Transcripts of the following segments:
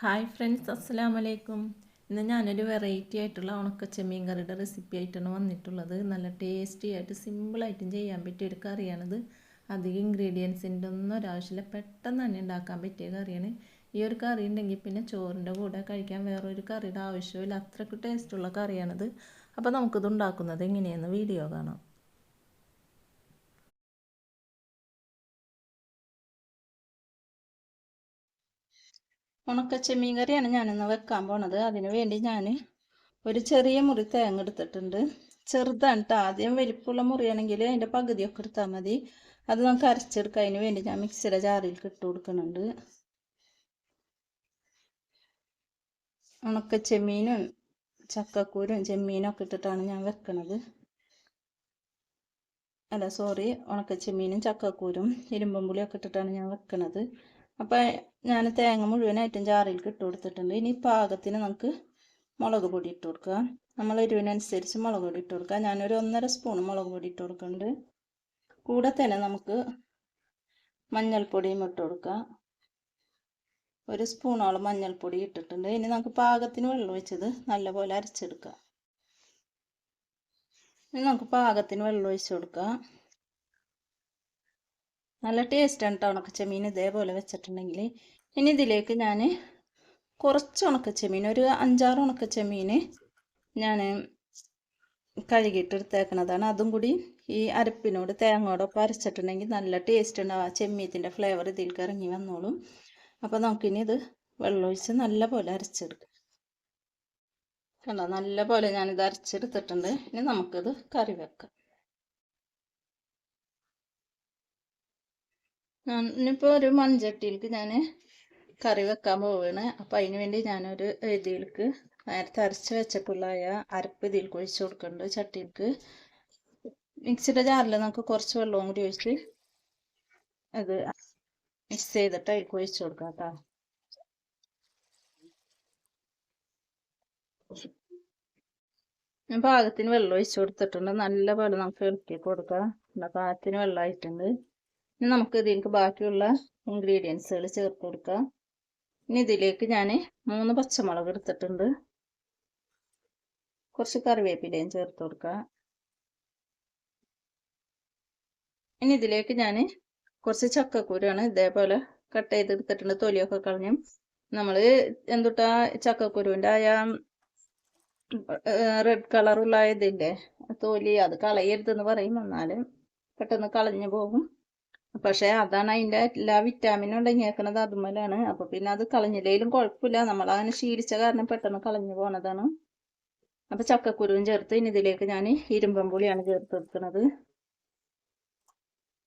Hi friends അസ്സലാമലൈക്കും ഇന്ന് ഞാനൊരു വെറൈറ്റി ആയിട്ടുള്ള ഉണക്ക കറിയുടെ റെസിപ്പി ആയിട്ടാണ് വന്നിട്ടുള്ളത്. നല്ല ടേസ്റ്റി ആയിട്ട് സിമ്പിളായിട്ടും ചെയ്യാൻ പറ്റിയ ഒരു കറിയാണിത്. അധികം ഇൻഗ്രീഡിയൻസിന്റെ ഒന്നും ഒരാവശ്യമില്ല. പെട്ടെന്ന് തന്നെ ഉണ്ടാക്കാൻ പറ്റിയ കറിയാണ്. ഈ ഒരു കറി ഉണ്ടെങ്കിൽ പിന്നെ ചോറിന്റെ കൂടെ കഴിക്കാൻ വേറൊരു കറിയുടെ ആവശ്യമില്ല അത്രയ്ക്ക് ടേസ്റ്റുള്ള കറിയാണിത്. അപ്പോൾ നമുക്കിത് ഉണ്ടാക്കുന്നത് എങ്ങനെയാണെന്ന് വീഡിയോ കാണാം. ഉണക്ക ചെമ്മീൻ കറിയാണ് ഞാനിന്ന് വെക്കാൻ പോണത്. അതിനു വേണ്ടി ഞാൻ ഒരു ചെറിയ മുറി തേങ്ങ എടുത്തിട്ടുണ്ട്. ചെറുതാണ് കേട്ടോ ആദ്യം വലിപ്പമുള്ള മുറിയാണെങ്കിൽ അതിന്റെ പകുതിയൊക്കെ എടുത്താൽ മതി. അത് നമുക്ക് അരച്ചെടുക്കാം. അതിന് വേണ്ടി ഞാൻ മിക്സിയുടെ ജാറിൽ ഇട്ട് കൊടുക്കുന്നുണ്ട്. ഉണക്ക ചെമ്മീനും ചക്കക്കൂരും ചെമ്മീനും ഒക്കെ ഇട്ടിട്ടാണ് ഞാൻ വെക്കണത്. അല്ല സോറി ഉണക്ക ചെമ്മീനും ചക്കക്കൂരും ഇരുമ്പും പുളിയൊക്കെ ഇട്ടിട്ടാണ് ഞാൻ വെക്കണത്. അപ്പോൾ ഞാൻ തേങ്ങ മുഴുവനായിട്ടും ജാറിലേക്ക് ഇട്ട് കൊടുത്തിട്ടുണ്ട്. ഇനി പാകത്തിന് നമുക്ക് മുളക് പൊടി ഇട്ട് കൊടുക്കുക നമ്മൾ എരിവിനനുസരിച്ച് മുളക് പൊടി ഇട്ട് കൊടുക്കുക ഞാനൊരു ഒന്നര സ്പൂൺ മുളക് പൊടി ഇട്ട് കൊടുക്കുന്നുണ്ട് കൂടെ തന്നെ നമുക്ക് മഞ്ഞൾപ്പൊടിയും ഇട്ട് കൊടുക്കുക ഒരു സ്പൂണോളം മഞ്ഞൾപ്പൊടി ഇട്ടിട്ടുണ്ട്. ഇനി നമുക്ക് പാകത്തിന് വെള്ളം ഒഴിച്ചത് നല്ലപോലെ അരച്ചെടുക്കാം. ഇനി നമുക്ക് പാകത്തിന് വെള്ളം ഒഴിച്ച് കൊടുക്കുക നല്ല ടേസ്റ്റാണ് കേട്ടോ ഉണക്കച്ചെമ്മീൻ ഇതേപോലെ വെച്ചിട്ടുണ്ടെങ്കിൽ ഇനി ഇതിലേക്ക് ഞാൻ കുറച്ച് ഉണക്കച്ചെമ്മീൻ ഒരു അഞ്ചാറ് ഉണക്കച്ചെമ്മീൻ ഞാൻ കഴുകിയിട്ട് എടുത്തേക്കണതാണ്. അതും കൂടി ഈ അരപ്പിനോട് തേങ്ങയോടൊപ്പം അരച്ചിട്ടുണ്ടെങ്കിൽ നല്ല ടേസ്റ്റ് ഉണ്ടാവും. ആ ചെമ്മീത്തിന്റെ ഫ്ലേവർ ഇതിലേക്ക് ഇറങ്ങി വന്നോളും. അപ്പോൾ നമുക്കിനി ഇത് വെള്ളമൊഴിച്ച് നല്ല പോലെ അരച്ചെടുക്കാം. കണ്ടോ? നല്ല പോലെ ഞാനിത് അരച്ചെടുത്തിട്ടുണ്ട്. ഇനി നമുക്കിത് കറി വെക്കാം. ഇനിയിപ്പോൾ ഒരു മൺചട്ടിയിലേക്ക് ഞാൻ കറി വെക്കാൻ പോവുകയാണ് അപ്പോൾ അതിന് വേണ്ടി ഞാനൊരു ഇതിലേക്ക് നേരത്തെ അരച്ച് വെച്ചപ്പോഴായ അരപ്പ് ഇതിലേക്ക് ഒഴിച്ച് കൊടുക്കുന്നുണ്ട് ചട്ടിയിലേക്ക്. മിക്സിയുടെ ജാറിൽ നമുക്ക് കുറച്ച് വെള്ളവും കൂടി ഒഴിച്ച് അത് മിക്സ് ചെയ്തിട്ട് അതിലേക്ക് ഒഴിച്ച് കൊടുക്കാം കേട്ടോ. ഞാൻ പാകത്തിന് വെള്ളം ഒഴിച്ച് കൊടുത്തിട്ടുണ്ട്. നല്ലപോലെ നമുക്ക് ഇളക്കി കൊടുക്കാം. പാകത്തിന് വെള്ളമായിട്ടുണ്ട്. ഇനി നമുക്ക് ഇതിലേക്ക് ബാക്കിയുള്ള ഇൻഗ്രീഡിയൻസുകൾ ചേർത്ത് കൊടുക്കാം. ഇനി ഇതിലേക്ക് ഞാൻ മൂന്ന് പച്ചമുളക് എടുത്തിട്ടുണ്ട്. കുറച്ച് കറിവേപ്പിലയും ചേർത്ത് കൊടുക്കാം. ഇനി ഇതിലേക്ക് ഞാൻ കുറച്ച് ചക്കക്കൂരാണ് ഇതേപോലെ കട്ട് ചെയ്തെടുത്തിട്ടുണ്ട്. തൊലിയൊക്കെ കളഞ്ഞു നമ്മൾ എന്തുട്ടാ ചക്കക്കുരുവിന്റെ ആ റെഡ് കളറുള്ള ഇതില്ലേ തൊലി അത് കളയരുതെന്ന് പറയും. എന്നാൽ പെട്ടെന്ന് കളഞ്ഞു പോകും. പക്ഷെ അതാണ് അതിന്റെ എല്ലാ വിറ്റാമിനും ഉണ്ടെങ്കിയേക്കണത് അതുമ്മലാണ് അപ്പൊ പിന്നെ അത് കളഞ്ഞില്ലേലും കുഴപ്പമില്ല. നമ്മളങ്ങനെ ശീലിച്ച കാരണം പെട്ടെന്ന് കളഞ്ഞു പോണതാണ്. അപ്പൊ ചക്കക്കുരുവും ചേർത്ത് ഇനി ഇതിലേക്ക് ഞാൻ ഇരുമ്പം പുളിയാണ് ചേർത്ത് കൊടുക്കുന്നത്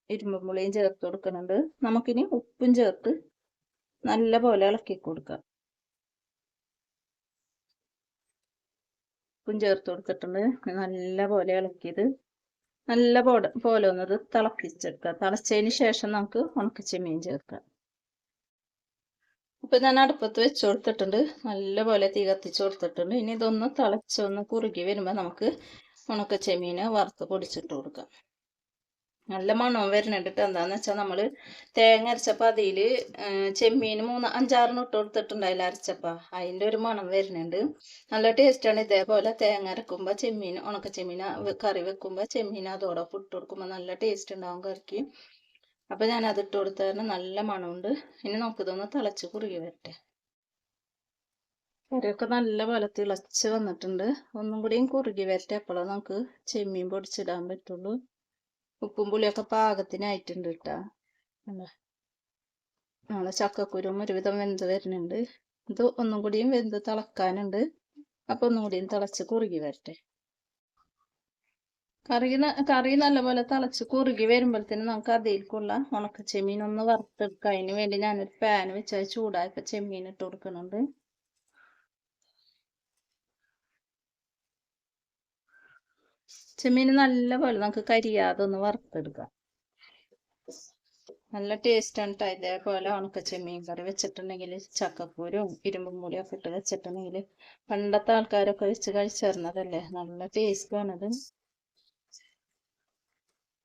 ഇരുമ്പം പുളിയും ചേർത്ത് കൊടുക്കുന്നുണ്ട് നമുക്കിനി ഉപ്പും ചേർത്ത് നല്ല പോലെ ഇളക്കി കൊടുക്കാം. ഉപ്പും ചേർത്ത് കൊടുത്തിട്ടുണ്ട്. നല്ല പോലെ ഇളക്കിയത്. നല്ല പോലെ പോലെ ഒന്നത് തിളപ്പിച്ചെടുക്കുക. തിളച്ചതിന് ശേഷം നമുക്ക് ഉണക്കച്ചെമ്മീൻ ചേർക്കാം ഇപ്പൊ ഞാൻ അടുപ്പത്ത് വെച്ച് കൊടുത്തിട്ടുണ്ട്. നല്ല പോലെ തീ കത്തിച്ച് കൊടുത്തിട്ടുണ്ട്. ഇനി ഇതൊന്ന് തിളച്ചൊന്ന് കുറുകി വരുമ്പോൾ നമുക്ക് ഉണക്കച്ചെമ്മീൻ വറുത്ത് പൊടിച്ചിട്ട് കൊടുക്കാം. നല്ല മണവും വരുന്നുണ്ട് എന്താന്ന് വെച്ചാൽ നമ്മൾ തേങ്ങ അരച്ചപ്പോൾ അതിൽ ചെമ്മീൻ മൂന്ന് അഞ്ചാറിന് ഇട്ട് കൊടുത്തിട്ടുണ്ടായില്ല അരച്ചപ്പോൾ അതിന്റെ ഒരു മണം വരുന്നുണ്ട്. നല്ല ടേസ്റ്റാണ് ഇതേപോലെ തേങ്ങ അരക്കുമ്പോൾ ചെമ്മീൻ ഉണക്ക ചെമ്മീൻ കറി വെക്കുമ്പോൾ ചെമ്മീൻ അതോടൊപ്പം ഇട്ട് കൊടുക്കുമ്പോൾ നല്ല ടേസ്റ്റ് ഉണ്ടാവും കറിക്ക്. അപ്പോൾ ഞാൻ അത് ഇട്ട് കൊടുത്ത നല്ല മണമുണ്ട് ഇനി നമുക്കിതൊന്ന് തിളച്ച് കുറുകി വരട്ടെ. കറിയൊക്കെ നല്ല പോലെ തിളച്ച് വന്നിട്ടുണ്ട്. ഒന്നും കൂടിയും കുറുകി വരട്ടെ. അപ്പോഴാണ് നമുക്ക് ചെമ്മീൻ പൊടിച്ചിടാൻ പറ്റുള്ളൂ. ഉപ്പും പുളിയൊക്കെ പാകത്തിനായിട്ടുണ്ട് കേട്ടോ നമ്മളെ ചക്കക്കുരും ഒരുവിധം വെന്ത് വരുന്നുണ്ട്. ഇത് ഒന്നും കൂടിയും വെന്ത് തിളക്കാനുണ്ട്. അപ്പൊ ഒന്നും കൂടിയും തിളച്ച് കുറുകി വരട്ടെ. കറി കറി നല്ലപോലെ തിളച്ച് കുറുകി വരുമ്പോഴത്തേന് നമുക്ക് അതിലേക്കുള്ള ഉണക്ക ചെമ്മീൻ ഒന്ന് വറുത്തെടുക്കാം. അതിന് വേണ്ടി ഞാനൊരു പാൻ വെച്ചാൽ ചൂടായപ്പോൾ ചെമ്മീൻ ഇട്ട് കൊടുക്കുന്നുണ്ട്. ചെമ്മീൻ നല്ലപോലെ നമുക്ക് കരിയാതെ ഒന്ന് വറുത്തെടുക്കാം. നല്ല ടേസ്റ്റ് ആണ് കേട്ടോ ഇതേപോലെ ഉണക്ക ചെമ്മീൻ കറി വെച്ചിട്ടുണ്ടെങ്കിൽ ചക്കക്കൂരും ഇരുമ്പും കൂടിയും ഒക്കെ ഇട്ട് വെച്ചിട്ടുണ്ടെങ്കിൽ പണ്ടത്തെ ആൾക്കാരൊക്കെ വെച്ച് കഴിച്ചിരുന്നതല്ലേ നല്ല ടേസ്റ്റ് ആണത്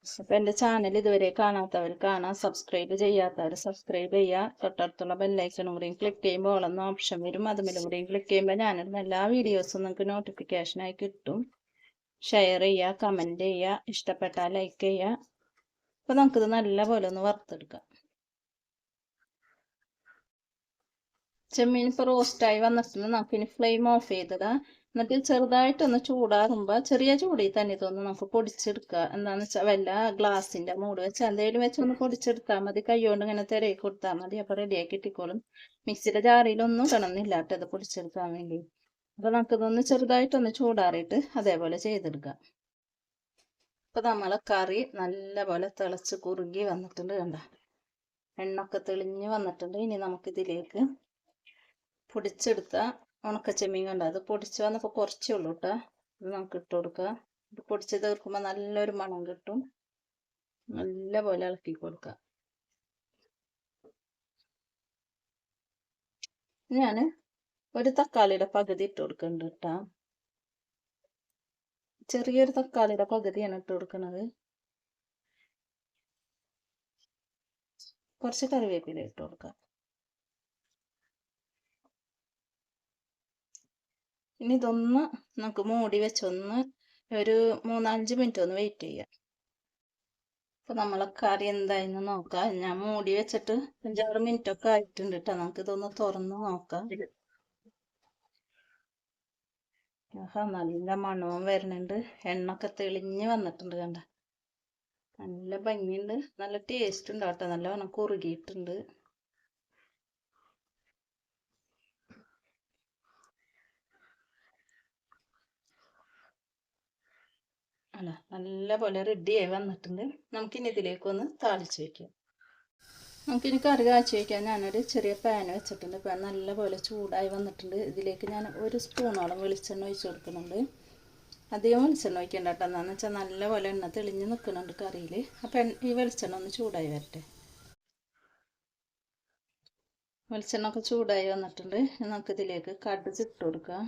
അപ്പം എന്റെ ചാനൽ ഇതുവരെ കാണാത്തവർ കാണാം. സബ്സ്ക്രൈബ് ചെയ്യാത്തവർ സബ്സ്ക്രൈബ് ചെയ്യുക തൊട്ടടുത്തുള്ള ബെല്ലൈക്കണും കൂടിയും ക്ലിക്ക് ചെയ്യുമ്പോൾ ഓളെന്ന ഓപ്ഷൻ വരും. അതുമല്ലും കൂടിയും ക്ലിക്ക് ചെയ്യുമ്പോൾ ഞാനിടുന്ന എല്ലാ വീഡിയോസും നിങ്ങൾക്ക് നോട്ടിഫിക്കേഷനായി കിട്ടും. ഷെയർ ചെയ്യുക കമന്റ് ചെയ്യുക ഇഷ്ടപ്പെട്ടാൽ ലൈക്ക് ചെയ്യുക. അപ്പോൾ നമുക്കിത് നല്ലപോലെ ഒന്ന് വറുത്തെടുക്കാം. ചെമ്മീൻ ഇപ്പോൾ റോസ്റ്റായി വന്നിട്ടുണ്ട്. നമുക്കിനി ഫ്ലെയിം ഓഫ് ചെയ്തിടാം. എന്നിട്ട് ചെറുതായിട്ടൊന്ന് ചൂടാറുമ്പോൾ ചെറിയ ചൂടിൽ തന്നെ ഇതൊന്ന് നമുക്ക് പൊടിച്ചെടുക്കുക. എന്താണെന്ന് വെച്ചാൽ വല്ല ഗ്ലാസിന്റെ മൂട് വെച്ച് എന്തെങ്കിലും വെച്ച് ഒന്ന് പൊടിച്ചെടുത്താൽ മതി. കൈകൊണ്ട് ഇങ്ങനെ തിരയിൽ കൊടുത്താൽ മതി. അപ്പോൾ റെഡിയാക്കി ഇട്ടിക്കോളും മിക്സിയുടെ ജാറിയിലൊന്നും കിടന്നില്ല കേട്ടോ ഇത് പൊടിച്ചെടുക്കാൻ വേണ്ടി. അപ്പോൾ നമുക്കിതൊന്ന് ചെറുതായിട്ടൊന്ന് ചൂടാറിയിട്ട് അതേപോലെ ചെയ്തെടുക്കാം. അപ്പോൾ നമ്മളെ കറി നല്ലപോലെ തിളച്ച് കുറുകി വന്നിട്ടുണ്ട് കണ്ട? എണ്ണൊക്കെ തെളിഞ്ഞ് വന്നിട്ടുണ്ട്. ഇനി നമുക്കിതിലേക്ക് പൊടിച്ചെടുത്ത ഉണക്കച്ചെമ്മീൻ കണ്ട? അത് പൊടിച്ച് വന്നപ്പോൾ കുറച്ചേ ഉള്ളൂ കേട്ടോ. ഇത് നമുക്ക് ഇട്ട് കൊടുക്കുക ഇത് പൊടിച്ച് തീർക്കുമ്പോൾ നല്ലൊരു മണം കിട്ടും. നല്ല പോലെ ഇളക്കി കൊടുക്കുക ഞാൻ ഒരു തക്കാളിയുടെ പകുതി ഇട്ട് കൊടുക്കുന്നുണ്ട് കേട്ടോ ചെറിയൊരു തക്കാളിയുടെ പകുതിയാണ് ഇട്ട് കൊടുക്കുന്നത് കുറച്ച് കറിവേപ്പില ഇട്ട് കൊടുക്കാം. ഇനി ഇതൊന്ന് നമുക്ക് മൂടി വെച്ചൊന്ന് ഒരു മൂന്നാലഞ്ച് മിനിറ്റ് ഒന്ന് വെയിറ്റ് ചെയ്യാം. അപ്പോൾ നമ്മളെ കറി എന്തായെന്ന് നോക്കാം. ഞാൻ മൂടി വെച്ചിട്ട് അഞ്ചാറ് മിനിറ്റ് ഒക്കെ ആയിട്ടുണ്ട് കേട്ടോ നമുക്ക് ഇതൊന്ന് തുറന്ന് നോക്കാം. ആഹാ നല്ല മണവും വരുന്നുണ്ട്. എണ്ണൊക്കെ തെളിഞ്ഞ് വന്നിട്ടുണ്ട് കണ്ട. നല്ല ഭംഗിയുണ്ട്. നല്ല ടേസ്റ്റ് ഉണ്ട് കേട്ടോ. നല്ലവണ്ണം കുറുകിയിട്ടുണ്ട്. അല്ല നല്ല പോലെ റെഡിയായി വന്നിട്ടുണ്ട്. നമുക്കിനി ഇതിലേക്ക് ഒന്ന് താളിച്ച് വയ്ക്കാം നമുക്കിനി കറി കാച്ചി വയ്ക്കാൻ ഞാനൊരു ചെറിയ പാൻ വെച്ചിട്ടുണ്ട്. പാൻ നല്ലപോലെ ചൂടായി വന്നിട്ടുണ്ട്. ഇതിലേക്ക് ഞാൻ ഒരു സ്പൂണോളം വെളിച്ചെണ്ണ ഒഴിച്ച് കൊടുക്കുന്നുണ്ട്. അധികം വെളിച്ചെണ്ണ ഒഴിക്കേണ്ട കേട്ടോ. എന്താണെന്ന് വെച്ചാൽ നല്ലപോലെ എണ്ണ തെളിഞ്ഞ് നിൽക്കുന്നുണ്ട് കറിയിൽ അപ്പം ഈ വെളിച്ചെണ്ണ ഒന്ന് ചൂടായി വരട്ടെ. വെളിച്ചെണ്ണ ഒക്കെ ചൂടായി വന്നിട്ടുണ്ട്. നമുക്ക് ഇതിലേക്ക് കടുക് ഇട്ട് കൊടുക്കാം.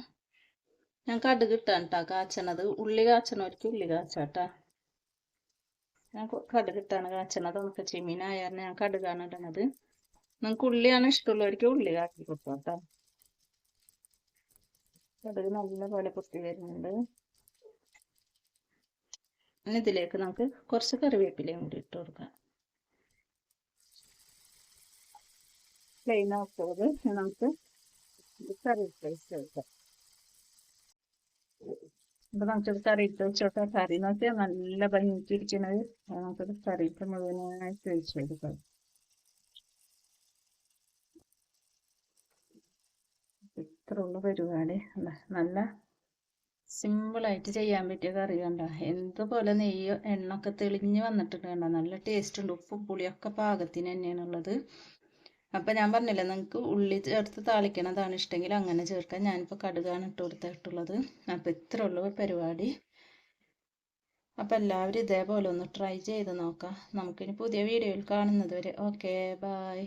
ഞാൻ കടുക് ഇട്ടാണ് കേട്ടോ കാച്ചണത്. ഉള്ളി കാച്ചണവർക്ക് ഉള്ളി കാച്ചാട്ടാ. ഞാൻ കടുക് ഇട്ടാണ് കാച്ചണത്. നമുക്ക് ചെമ്മീനായാലും ഞാൻ കടുകാണ് ഇടണത്. നിങ്ങൾക്ക് ഉള്ളിയാണ് ഇഷ്ടമുള്ളവർക്ക് ഉള്ളി കാക്കി കൊടുക്കാം കേട്ടോ കടുക് നല്ലപോലെ പൊട്ടി വരുന്നുണ്ട്. ഇനി ഇതിലേക്ക് നമുക്ക് കുറച്ച് കറിവേപ്പിലയും കൂടി ഇട്ട് കൊടുക്കാം. പ്ലെയിൻ ആക്കുന്നത് നമുക്ക് കറി ചേർക്കാം അപ്പൊ നമുക്കത് കറി ഇട്ട് വെച്ചോട്ടെ. കറി നോക്കിയാൽ നല്ല ഭംഗിച്ചിരിക്കുന്നത് നമുക്കത് കറിയിട്ട് മുഴുവനായിട്ട് ഒഴിച്ചു കൊടുക്കാം ഇത്ര ഉള്ള പരിപാടി നല്ല സിമ്പിളായിട്ട് ചെയ്യാൻ പറ്റിയ കറി കണ്ട? എന്തുപോലെ നെയ്യോ എണ്ണൊക്കെ തെളിഞ്ഞ് വന്നിട്ടുണ്ട് കണ്ട? നല്ല ടേസ്റ്റ് ഉണ്ട്. ഉപ്പും പുളിയൊക്കെ പാകത്തിന് തന്നെയാണുള്ളത്. അപ്പം ഞാൻ പറഞ്ഞില്ലേ നിങ്ങൾക്ക് ഉള്ളി ചേർത്ത് താളിക്കണതാണ് ഇഷ്ടമെങ്കിൽ അങ്ങനെ ചേർക്കാം. ഞാനിപ്പോൾ കടുകാണ് ഇട്ട് കൊടുത്തിട്ടുള്ളത്. അപ്പോൾ ഇത്ര ഉള്ളൂ പരിപാടി. അപ്പോൾ എല്ലാവരും ഇതേപോലെ ഒന്ന് ട്രൈ ചെയ്ത് നോക്കാം. നമുക്കിനി പുതിയ വീഡിയോയിൽ കാണുന്നത് വരെ. Okay bye